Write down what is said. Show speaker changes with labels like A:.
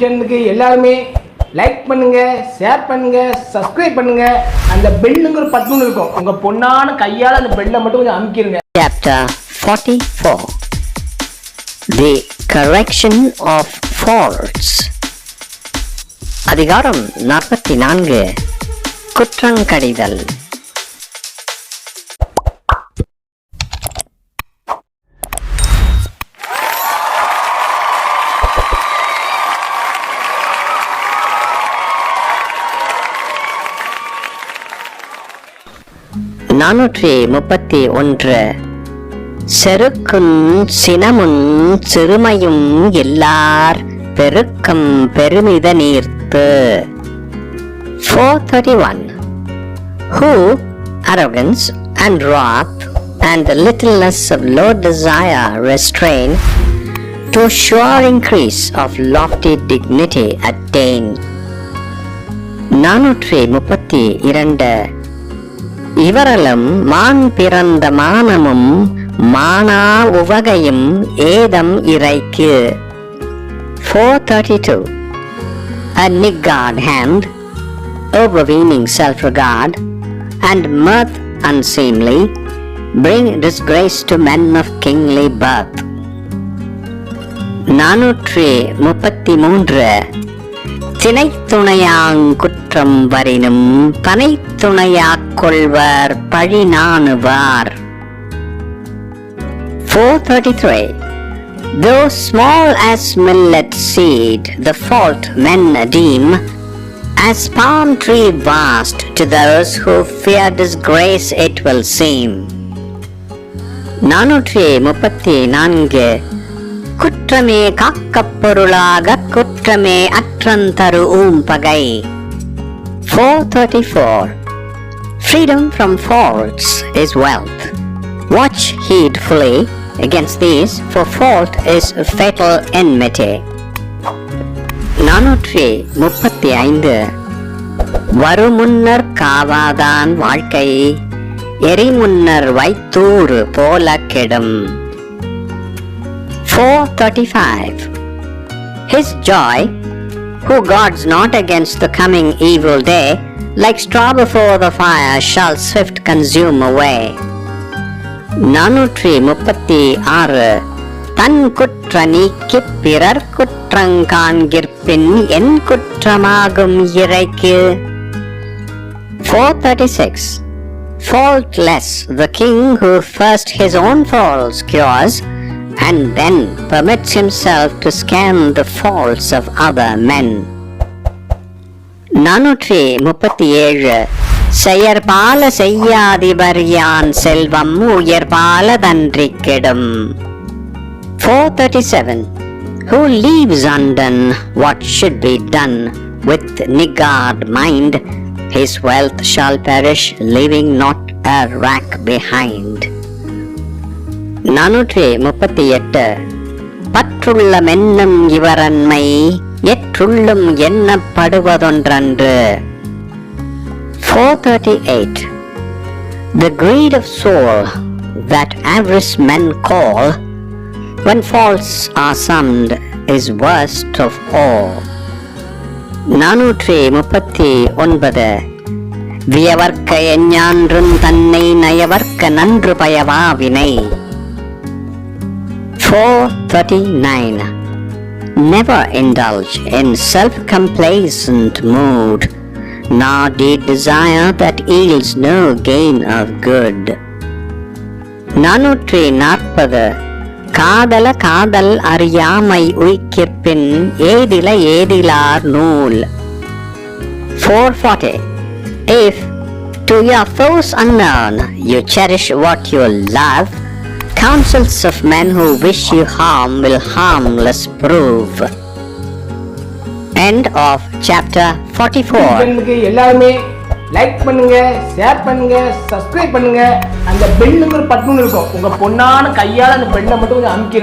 A: சேனலுக்கு எல்லாருமே லைக் பண்ணுங்க ஷேர் பண்ணுங்க சப்ஸ்கிரைப் பண்ணுங்க. அந்த பெல்லுங்கிற பட்டன் இருக்கும். உங்க பொண்ணான கையால அந்த பெல்லை மட்டும் கொஞ்சம் அமுக்கிருங்க.
B: Chapter 44 The Correction of Faults. அதிகாரம் நாற்பத்தி நான்கு. குற்றங்கடிதல். நானூற்றி முப்பத்தி ஒன்று செருக்கும் சினமும் சிறுமையும் எல்லார் பெருக்கம் பெருமித நீர்த்து 431 Who arrogance and wrath and the littleness of low desire restrain to sure increase of lofty dignity attain நானூற்றி முப்பத்தி இரண்டு இவரலும் மான் பிறந்த மானமும் மானா உவகையும் ஏதம் இறைக்கு 432 A niggard hand, overweening self-regard, and mirth unseemly, bring disgrace to men of kingly birth. நானூற்றி முப்பத்தி மூன்று தினைத்துணையாங் குற்றம் வரினும் பனைத்துணையாக் கொள்வர் பழி நாணுவார் 433 Though small as millet seed, the fault men deem, as palm tree vast to those who fear disgrace it will seem. நானூற்றி முப்பத்தி நான்கு குற்றமே காக்கப் பொருளாக குற்றமே அற்றந்தரு ஊம்பகை 434 Freedom from faults is wealth. Watch heedfully against these, for fault is fatal enmity. நானூற்றி முப்பத்தி ஐந்து வருமுன்னர் காவாதான் வாழ்க்கை எரிமுன்னர் வைத்தூறு போல கெடும் 435 His joy, who guards not against the coming evil day, like straw before the fire, shall swift consume away. நானூற்றி முப்பத்தி ஆறு தன் குற்ற நீக்கிப் பிறர் குற்றங்காண்கிற்பின் என் குற்றமாகும் இறைக்கு 436 Faultless the king who first his own faults cures and then permits himself to scan the faults of other men. நானூற்றி முப்பத்தி ஏழு செயற்பால செய்யாதிபர் யான் செல்வம் உயர்பால தன்றி கெடும் 437 Who leaves undone what should be done with niggard mind, his wealth shall perish, leaving not a rack behind. நானூற்றி முப்பத்தி எட்டு. பற்றுள்ள மென்னும் இவரன்மை எற்றுள்ளும் எண்ணப்படுவதொன்றன்று. 438 The greed of soul that that men call when faults are summed is worst of all. நானூற்றி முப்பத்தி ஒன்பது. வியவர்க்க எஞ்ஞான்றும் தன்னை நயவர்க்க நன்று பயவா வினை 439 Never indulge in self-complacent mood, nor deed desire that yields no gain of good. நானூற்றி நாற்பது காதல காதல் அறியாமை உய்க்கிற்பின் ஏதில ஏதிலார் நூல் 440 If to your foes unknown you cherish what you love, counsels of men who wish you harm will harmless prove. End of chapter 44.
A: எல்லாருமே like பண்ணுங்க share பண்ணுங்க சப்ஸ்கிரைப் பண்ணுங்க அந்த பெல்லுங்கிற பட்டுன்னு இருக்கும் உங்க பொண்ணான கையால அந்த பெல்லை மட்டும் கொஞ்சம் அமுக்கிருங்க